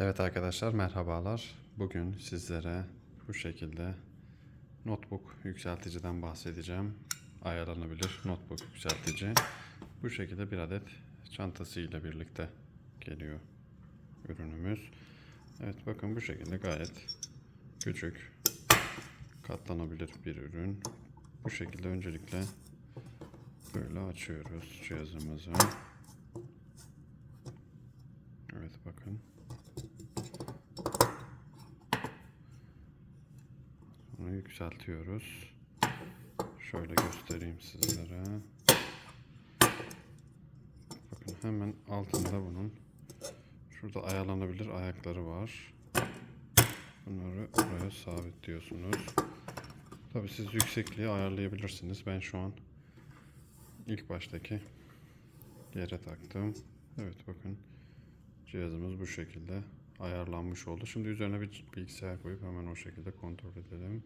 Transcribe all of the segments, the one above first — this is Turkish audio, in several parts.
Evet arkadaşlar merhabalar. Bugün sizlere bu şekilde notebook yükselticiden bahsedeceğim. Ayarlanabilir notebook yükseltici. Bu şekilde bir adet çantası ile birlikte geliyor ürünümüz. Evet bakın bu şekilde gayet küçük katlanabilir bir ürün. Bu şekilde öncelikle böyle açıyoruz cihazımızı. Evet bakın. Yükseltiyoruz. Şöyle göstereyim sizlere. Bakın hemen altında bunun şurada ayarlanabilir ayakları var. Bunları buraya sabitliyorsunuz. Tabi siz yüksekliği ayarlayabilirsiniz. Ben şu an ilk baştaki yere taktım. Evet bakın cihazımız bu şekilde ayarlanmış oldu. Şimdi üzerine bir bilgisayar koyup hemen o şekilde kontrol edelim.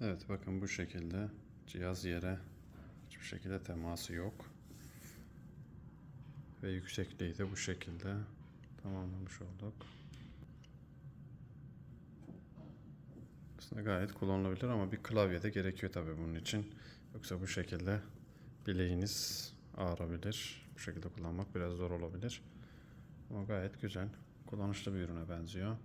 Evet bakın bu şekilde cihaz yere hiçbir şekilde teması yok. Ve yüksekliği de bu şekilde tamamlamış olduk. Aslında gayet kullanılabilir ama bir klavye de gerekiyor tabii bunun için. Yoksa bu şekilde bileğiniz ağrabilir. Bu şekilde kullanmak biraz zor olabilir. Ama gayet güzel, kullanışlı bir ürüne benziyor.